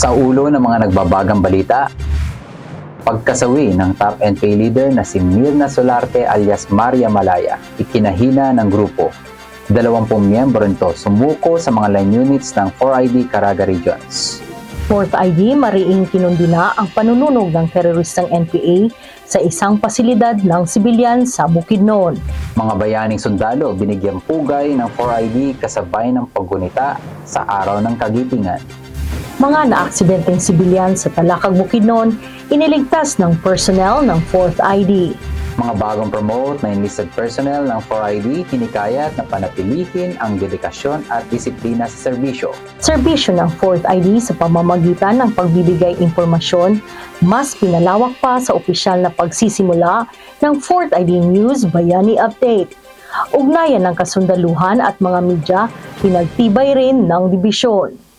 Sa ulo ng mga nagbabagang balita, pagkasawi ng top NPA leader na si Mirna Solarte alias Maria Malaya, ikinahina ng grupo. Dalawampung miyembro nito sumuko sa mga line units ng 4ID Caraga Regions. Fourth ID, mariing kinundina ang panununog ng teroristang NPA sa isang pasilidad ng sibilyan sa Bukidnon. Mga bayaning sundalo binigyang pugay ng 4ID kasabay ng paggunita sa araw ng kagitingan. Mga naaksidenteng sibilyan sa Talakag Bukidnon, iniligtas ng personnel ng Fourth ID. Mga bagong promote na enlisted personnel ng 4ID hinikayat na panatilihin ang dedikasyon at disiplina sa serbisyo. Serbisyo ng Fourth ID sa pamamagitan ng pagbibigay impormasyon, mas pinalawak pa sa opisyal na pagsisimula ng Fourth ID News Bayani Update. Ugnayan ng kasundaluhan at mga media, pinagtibay rin ng dibisyon.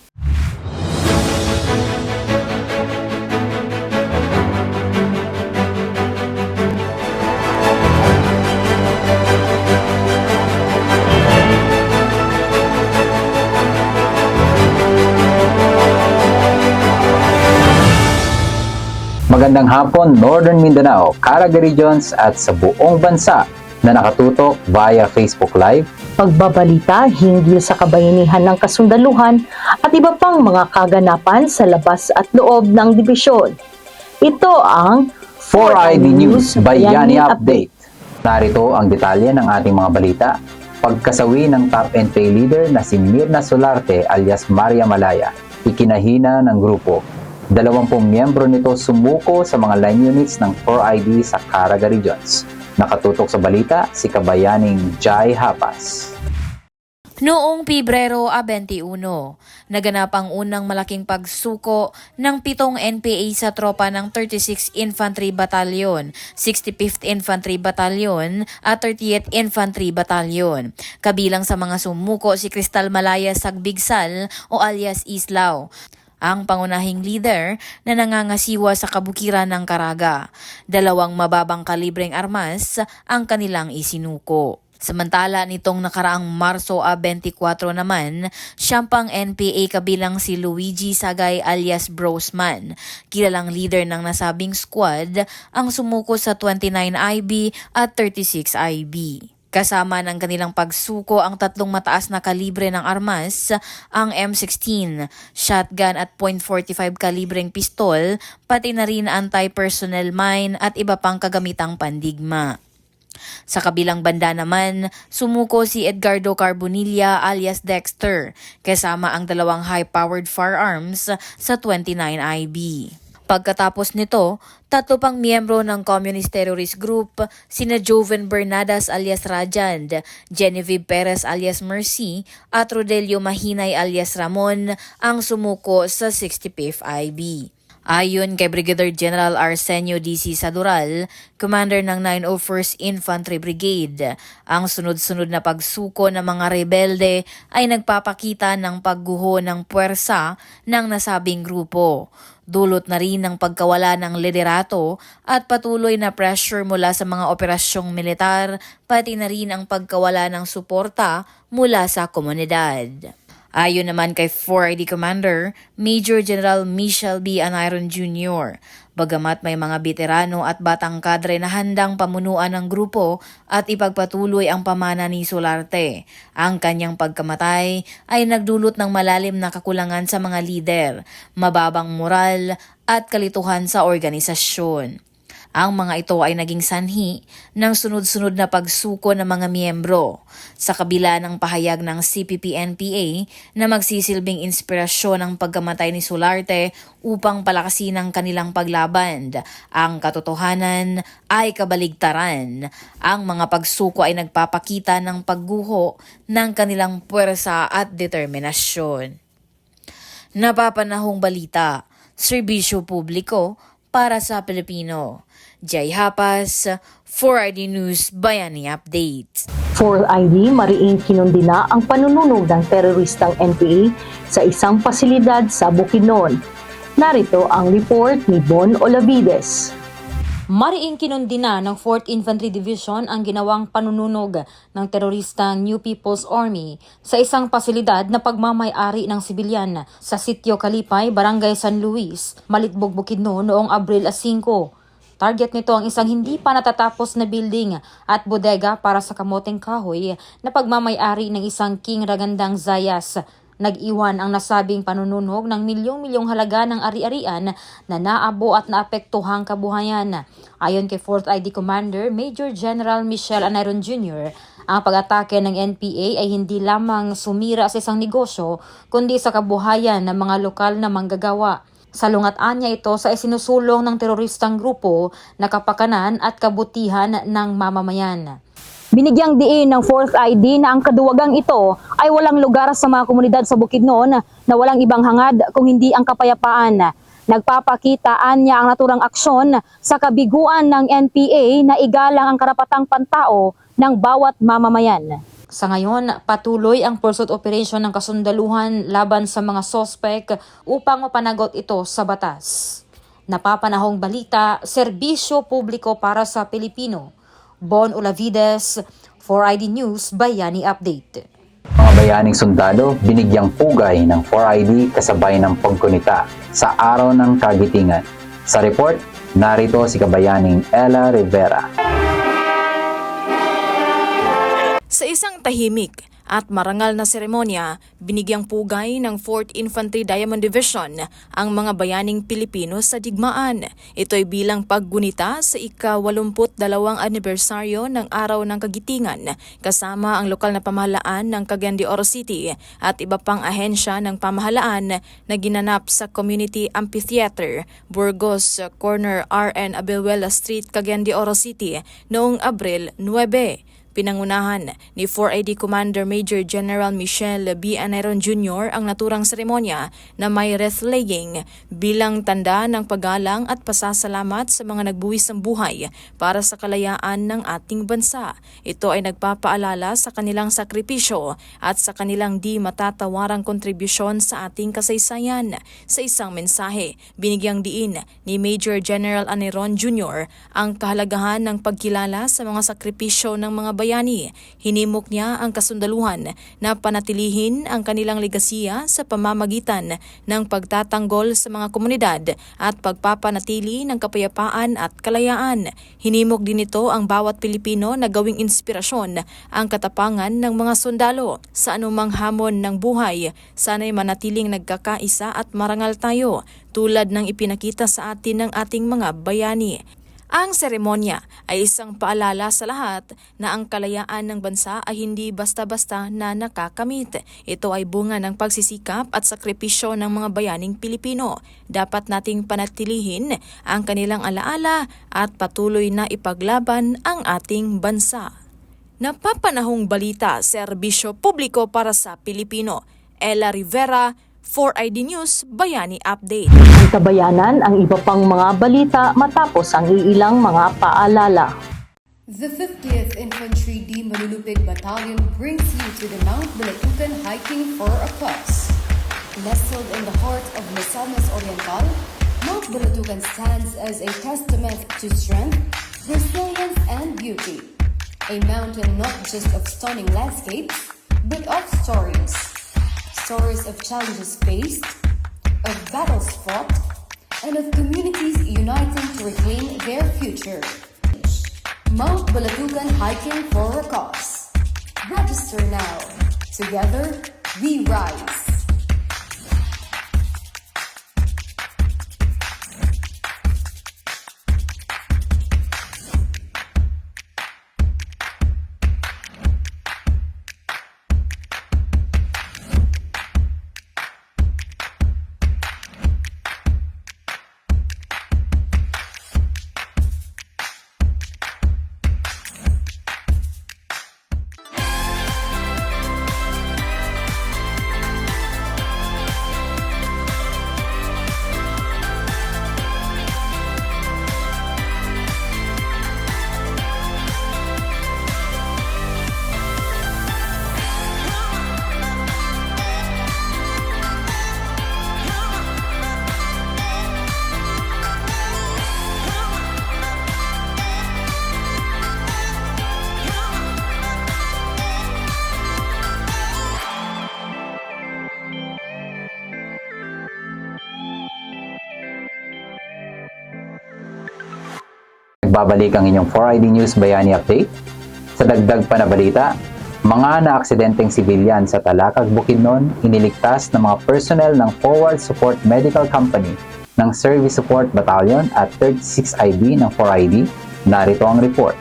Magandang hapon Northern Mindanao, Caraga Regions at sa buong bansa na nakatutok via Facebook Live, pagbabalita hinggil sa kabayanihan ng kasundaluhan at iba pang mga kaganapan sa labas at loob ng dibisyon. Ito ang 4ID News Bayani Update. Narito ang detalye ng ating mga balita. Pagkasawi ng top NPA leader na si Mirna Solarte alias Maria Malaya, ikinahina ng grupo. Dalawampung miyembro nito sumuko sa mga line units ng 4ID sa Caraga Regions. Nakatutok sa balita si kabayaning Jai Hapas. Noong Pebrero a 21, naganap ang unang malaking pagsuko ng pitong NPA sa tropa ng 36th Infantry Battalion, 65th Infantry Battalion at 30th Infantry Battalion. Kabilang sa mga sumuko si Cristal Malaya Sagbigsal o alias Islaw ang pangunahing leader na nangangasiwa sa kabukiran ng Karaga. Dalawang mababang kalibreng armas ang kanilang isinuko. Samantala nitong nakaraang Marso a 24 naman, siyang pang NPA kabilang si Luigi Sagay alias Brosman, kilalang leader ng nasabing squad, ang sumuko sa 29IB at 36IB. Kasama ng kanilang pagsuko ang tatlong mataas na kalibre ng armas, ang M16, shotgun at .45 kalibreng pistol, pati na rin anti-personnel mine at iba pang kagamitang pandigma. Sa kabilang banda naman, sumuko si Edgardo Carbonilla alias Dexter, kasama ang dalawang high-powered firearms sa 29IB. Pagkatapos nito, tatlo pang miyembro ng Communist Terrorist Group, sina Joven Bernadas alias Rajand, Genevieve Perez alias Mercy, at Rodelio Mahinay alias Ramon ang sumuko sa 65th IB. Ayon kay Brigadier General Arsenio DC Sadural, commander ng 901st Infantry Brigade, ang sunod-sunod na pagsuko ng mga rebelde ay nagpapakita ng pagguho ng puwersa ng nasabing grupo. Dulot na rin ng pagkawala ng liderato at patuloy na pressure mula sa mga operasyong militar, pati na rin ang pagkawala ng suporta mula sa komunidad. Ayon naman kay 4ID Commander, Major General Michel B. Anayron Jr., bagamat may mga veterano at batang kadre na handang pamunuan ng grupo at ipagpatuloy ang pamana ni Solarte, ang kanyang pagkamatay ay nagdulot ng malalim na kakulangan sa mga lider, mababang moral at kalituhan sa organisasyon. Ang mga ito ay naging sanhi ng sunod-sunod na pagsuko ng mga miyembro sa kabila ng pahayag ng CPP-NPA na magsisilbing inspirasyon ng pagkamatay ni Solarte upang palakasin ang kanilang paglaban. Ang katotohanan ay kabaligtaran. Ang mga pagsuko ay nagpapakita ng pagguho ng kanilang puwersa at determinasyon. Napapanahong balita, serbisyo publiko para sa Pilipino. Jay Hapas, 4ID News Bayani Update. Fourth ID, mariing kinundina ang panununog ng teroristang NPA sa isang pasilidad sa Bukidnon. Narito ang report ni Bon Olavides. Mariing kinundi na ng 4th Infantry Division ang ginawang panununog ng teroristang New People's Army sa isang pasilidad na pagmamayari ng sibilyan sa Sitio Kalipay, Barangay San Luis, Malitbog, Bukidno noong Abril 5. Target nito ang isang hindi pa natatapos na building at bodega para sa kamoteng kahoy na pagmamayari ng isang King Ragandang Zayas Nag-iwan ang nasabing panununog ng milyong-milyong halaga ng ari-arian na naabo at naapektuhang kabuhayan. Ayon kay 4th ID Commander Major General Michelle Anairon Jr., ang pag-atake ng NPA ay hindi lamang sumira sa isang negosyo, kundi sa kabuhayan ng mga lokal na manggagawa. Salungat-an niya ito sa isinusulong ng teroristang grupo na kapakanan at kabutihan ng mamamayan. Binigyang diin ng 4th ID na ang kaduwagang ito ay walang lugar sa mga komunidad sa Bukidnon na walang ibang hangad kung hindi ang kapayapaan. Nagpapakitaan niya ang naturang aksyon sa kabiguan ng NPA na igalang ang karapatang pantao ng bawat mamamayan. Sa ngayon, patuloy ang pursuit operation ng kasundaluhan laban sa mga sospek upang mapanagot ito sa batas. Napapanahong balita, serbisyo publiko para sa Pilipino. Bon Olavides, 4ID News, Bayani Update. Mga bayaning sundalo binigyang pugay ng 4ID kasabay ng pagkunita sa araw ng kagitingan. Sa report, narito si kabayaning Ella Rivera. Tahimik at marangal na seremonya, binigyang pugay ng 4th Infantry Diamond Division ang mga bayaning Pilipino sa digmaan. Ito ay bilang paggunita sa ika-82 anibersaryo ng Araw ng Kagitingan kasama ang lokal na pamahalaan ng Cagayan de Oro City at iba pang ahensya ng pamahalaan na ginanap sa Community Amphitheater, Burgos, Corner RN Abeluela Street, Cagayan de Oro City noong Abril 9. Pinangunahan ni 4ID Commander Major General Michelle B. Aneron Jr. ang naturang seremonya na may wreath-laying bilang tanda ng paggalang at pasasalamat sa mga nagbuwis ng buhay para sa kalayaan ng ating bansa. Ito ay nagpapaalala sa kanilang sakripisyo at sa kanilang di matatawarang kontribusyon sa ating kasaysayan. Sa isang mensahe, binigyang diin ni Major General Aneron Jr. ang kahalagahan ng pagkilala sa mga sakripisyo ng mga bayani. Hinimok niya ang kasundaluhan na panatilihin ang kanilang legasiya sa pamamagitan ng pagtatanggol sa mga komunidad at pagpapanatili ng kapayapaan at kalayaan. Hinimok din ito ang bawat Pilipino na gawing inspirasyon ang katapangan ng mga sundalo sa anumang hamon ng buhay. Sana'y manatiling nagkakaisa at marangal tayo tulad ng ipinakita sa atin ng ating mga bayani. Ang seremonya ay isang paalala sa lahat na ang kalayaan ng bansa ay hindi basta-basta na nakakamit. Ito ay bunga ng pagsisikap at sakripisyo ng mga bayaning Pilipino. Dapat nating panatilihin ang kanilang alaala at patuloy na ipaglaban ang ating bansa. Napapanahong balita, serbisyo publiko para sa Pilipino. Ella Rivera, 4ID News, Bayani Update. Ang kabayanan ang iba pang mga balita matapos ang iilang mga paalala. The 50th Infantry D Malulupig Battalion brings you to the Mount Bilatukan hiking for a quest. Nestled in the heart of Misamis Oriental, Mount Bilatukan stands as a testament to strength, resilience, and beauty. A mountain not just of stunning landscapes, but of stories. Stories of challenges faced, of battles fought, and of communities uniting to reclaim their future. Mount Balatukan Hiking for a Cause. Register now. Together, we rise. Nagbabalik ang inyong 4ID News Bayani Update. Sa dagdag pa na balita, mga naaksidenteng sibilyan sa Talakag Bukidnon iniligtas ng mga personnel ng Forward Support Medical Company ng Service Support Battalion at 36IB ng 4ID. Narito ang report.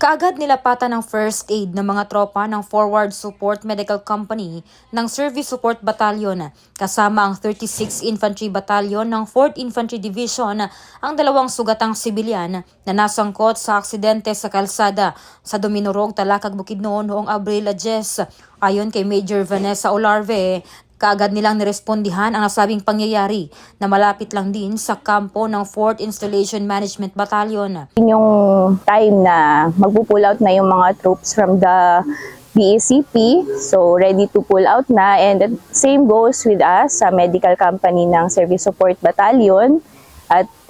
Kaagad nilapatan ng first aid ng mga tropa ng Forward Support Medical Company ng Service Support Battalion kasama ang 36 Infantry Battalion ng 4th Infantry Division ang dalawang sugatang sibilyan na nasangkot sa aksidente sa kalsada sa Dominorog, Talakag, Bukidnon noong Abril 10. Ayon kay Major Vanessa Olarve, Kaagad nilang nirespondihan ang nasabing pangyayari na malapit lang din sa kampo ng 4th Installation Management Battalion. Yun yung time na magpo-pull out na yung mga troops from the BACP. So, ready to pull out na. And the same goes with us sa medical company ng Service Support Battalion.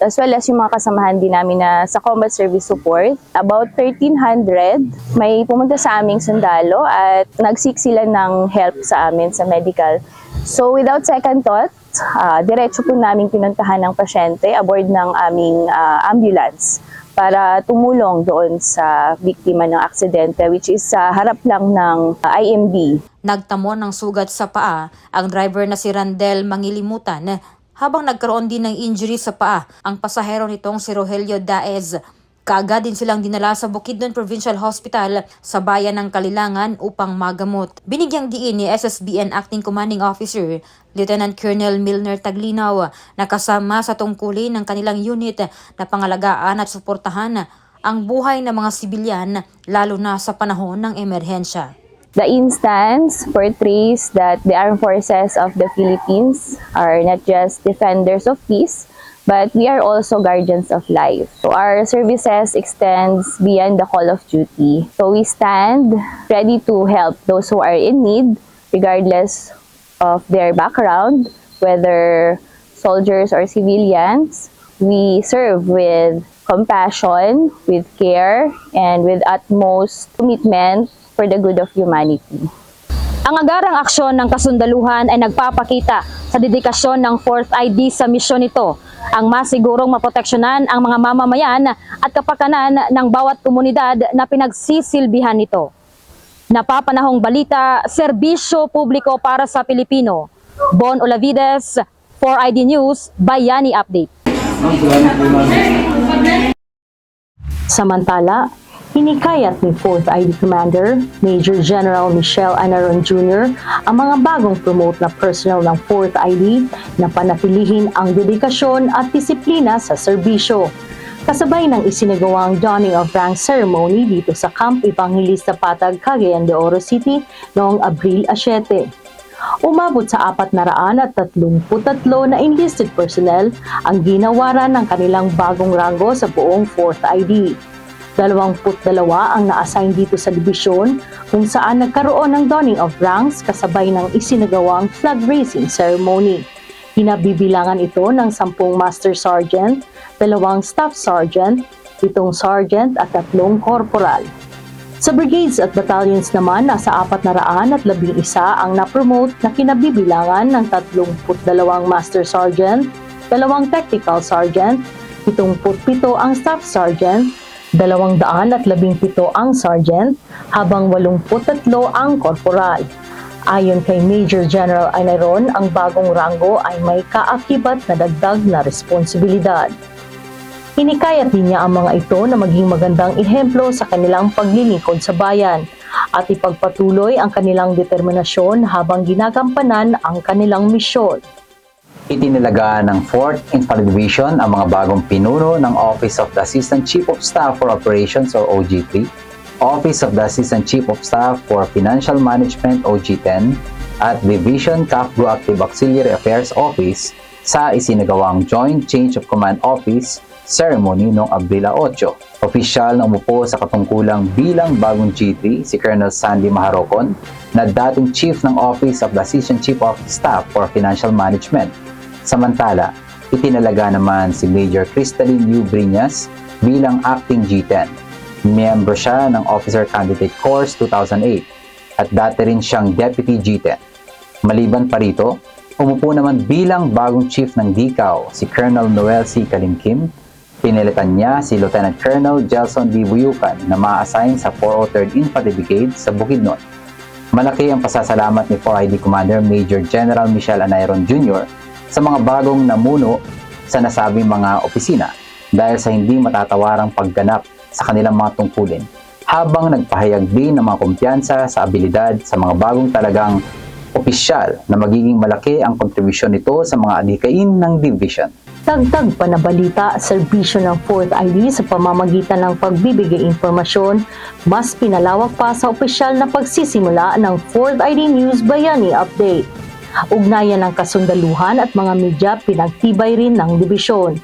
As well as yung mga kasamahan din namin na sa Combat Service Support. About 1,300 may pumunta sa aming sundalo at nag-seek sila ng help sa amin sa medical. So without second thought, ah, diretso po namin pinuntahan ng pasyente aboard ng aming ah, ambulance para tumulong doon sa biktima ng aksidente which is sa harap lang ng ah, IMB. Nagtamo ng sugat sa paa ang driver na si Randel Mangilimutan habang nagkaroon din ng injury sa paa ang pasahero nitong si Rogelio Daez. Kaagad din silang dinala sa Bukidnon Provincial Hospital sa bayan ng Kalilangan upang magamot. Binigyang diin ni SSBN Acting Commanding Officer Lieutenant Colonel Milner Taglinaw na kasama sa tungkulin ng kanilang unit na pangalagaan at suportahan ang buhay ng mga sibilyan lalo na sa panahon ng emerhensya. The instance portrays that the armed forces of the Philippines are not just defenders of peace, but we are also guardians of life. So our services extends beyond the call of duty. So we stand ready to help those who are in need, regardless of their background, whether soldiers or civilians. We serve with compassion, with care, and with utmost commitment for the good of humanity. Ang agarang aksyon ng kasundaluhan ay nagpapakita sa dedikasyon ng 4th ID sa misyon nito ang masigurong maproteksyonan ang mga mamamayan at kapakanan ng bawat komunidad na pinagsisilbihan nito. Napapanahong balita, serbisyo publiko para sa Pilipino. Bon Olavides, 4ID News, Bayani Update. Samantala, hinikayat ni 4th ID Commander, Major General Michelle Anaron Jr. ang mga bagong promote na personnel ng 4th ID na panatilihin ang dedikasyon at disiplina sa serbisyo. Kasabay ng isinagawang donning of rank ceremony dito sa Camp Evangelista Patag, Cagayan de Oro City noong Abril 7. Umabot sa 433 na enlisted personnel ang ginawaran ng kanilang bagong rango sa buong 4th ID. 22 ang na-assign dito sa dibisyon kung saan nagkaroon ng donning of ranks kasabay ng isinagawang flag raising ceremony. Hinabibilangan ito ng 10 Master Sergeant, dalawang Staff Sergeant, 7 Sergeant at 3 Corporal. Sa brigades at battalions naman, nasa 411 ang na-promote na kinabibilangan ng 32 Master Sergeant, dalawang Technical Sergeant, 77 ang Staff Sergeant, 217 ang Sergeant, habang 83 ang Corporal. Ayon kay Major General Anaron, ang bagong rango ay may kaakibat na dagdag na responsibilidad. Hinikayat din niya ang mga ito na maging magandang ehemplo sa kanilang paglilingkod sa bayan at ipagpatuloy ang kanilang determinasyon habang ginagampanan ang kanilang misyon. Itinalaga ng 4th Infantry Division ang mga bagong pinuno ng Office of the Assistant Chief of Staff for Operations or OG3, Office of the Assistant Chief of Staff for Financial Management OG10, at Division CAFGO Active Auxiliary Affairs Office sa isinagawang Joint Change of Command Office ceremony noong Abril 8. Opisyal na umupo sa katungkulang bilang bagong G3 si Colonel Sandy Maharocon na dating Chief ng Office of the Assistant Chief of Staff for Financial Management. Samantala, itinalaga naman si Major Crystalline U. Bilang Acting G10. Miyembro siya ng Officer Candidate Course 2008 at dati rin siyang Deputy G10. Maliban pa rito, Umupo naman bilang bagong chief ng DICAO si Colonel Noel C. Kalimkim. Pinilitan niya si Lieutenant Colonel Gelson D. Buyukan na ma-assign sa 403rd Infantry Brigade sa Bukidnon. Malaki ang pasasalamat ni 4ID Commander Major General Michel Anayron Jr. sa mga bagong namuno sa nasabing mga opisina dahil sa hindi matatawarang pagganap sa kanilang mga tungkulin habang nagpahayag din ng mga kumpiyansa sa abilidad sa mga bagong talagang opisyal na magiging malaki ang kontribusyon nito sa mga adhikain ng division. Dagdag pa na balita, serbisyo ng 4th ID sa pamamagitan ng pagbibigay impormasyon, mas pinalawak pa sa opisyal na pagsisimula ng 4th ID News Bayani Update. Ugnayan ng kasundaluhan at mga media pinagtibay rin ng dibisyon.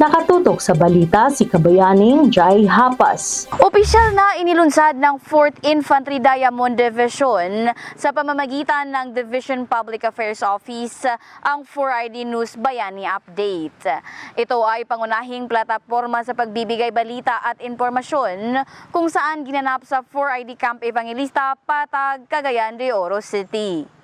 Nakatutok sa balita si Kabayaning Jai Hapas. Opisyal na inilunsad ng 4th Infantry Diamond Division sa pamamagitan ng Division Public Affairs Office ang 4ID News Bayani Update. Ito ay pangunahing plataforma sa pagbibigay balita at impormasyon kung saan ginanap sa 4ID Camp Evangelista, Patag, Cagayan de Oro City.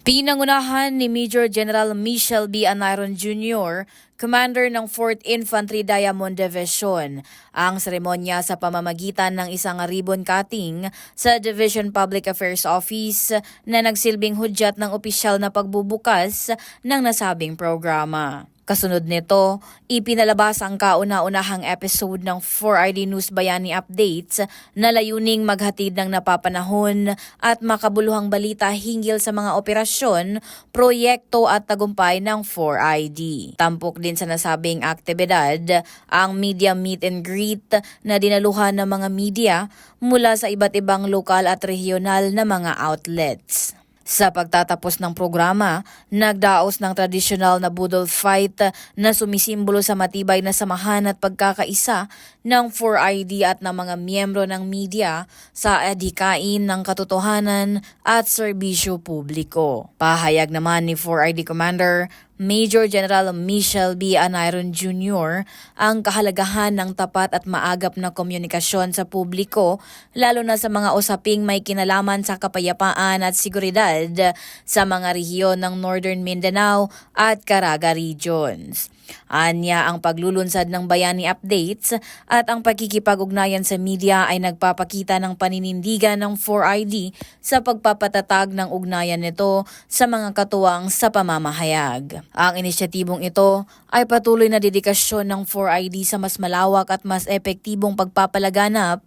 Pinangunahan ni Major General Michel B. Anayron Jr., Commander ng 4th Infantry Diamond Division, ang seremonya sa pamamagitan ng isang ribbon cutting sa Division Public Affairs Office na nagsilbing hudyat ng opisyal na pagbubukas ng nasabing programa. Kasunod nito, ipinalabas ang kauna-unahang episode ng 4ID News Bayani Updates na layuning maghatid ng napapanahon at makabuluhang balita hinggil sa mga operasyon, proyekto at tagumpay ng 4ID. Tampok din sa nasabing aktibidad ang media meet and greet na dinaluhan ng mga media mula sa iba't ibang lokal at regional na mga outlets. Sa pagtatapos ng programa, nagdaos ng tradisyonal na budol fight na sumisimbolo sa matibay na samahan at pagkakaisa ng 4ID at ng mga miyembro ng media sa adhikain ng katotohanan at serbisyo publiko. Pahayag naman ni 4ID Commander Major General Michel B. Anayron Jr. ang kahalagahan ng tapat at maagap na komunikasyon sa publiko lalo na sa mga usaping may kinalaman sa kapayapaan at seguridad sa mga rehiyon ng Northern Mindanao at Caraga regions. Anya ang paglulunsad ng bayani updates at ang pagkikipag-ugnayan sa media ay nagpapakita ng paninindigan ng 4ID sa pagpapatatag ng ugnayan nito sa mga katuwang sa pamamahayag. Ang inisyatibong ito ay patuloy na dedikasyon ng 4ID sa mas malawak at mas epektibong pagpapalaganap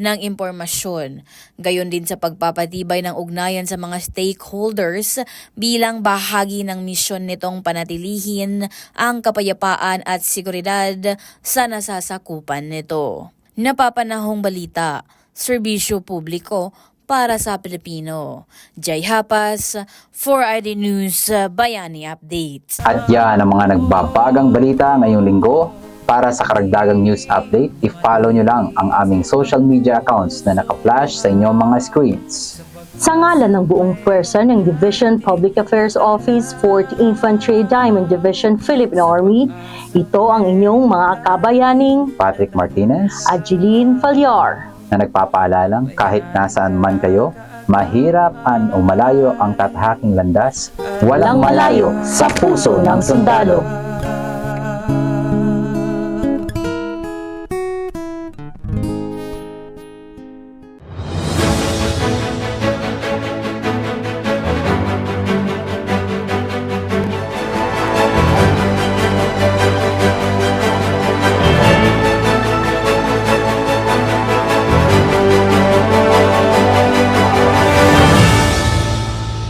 ng impormasyon. Gayon din sa pagpapatibay ng ugnayan sa mga stakeholders bilang bahagi ng misyon nitong panatilihin ang kapayapaan at seguridad sa nasasakupan nito. Napapanahong balita, serbisyo publiko para sa Pilipino. Jay Hapas, 4ID News, Bayani Updates. At yan ang mga nagbabagang balita ngayong linggo. Para sa karagdagang news update, i-follow nyo lang ang aming social media accounts na naka-flash sa inyong mga screens. Sa ngalan ng buong pwersa ng Division Public Affairs Office, 4th Infantry Diamond Division Philippine Army, ito ang inyong mga kabayaning Patrick Martinez Ageline Falyar. Na nagpapaalalang kahit nasaan man kayo, mahirap an o malayo ang tatahaking landas, walang malayo sa puso ng sundalo.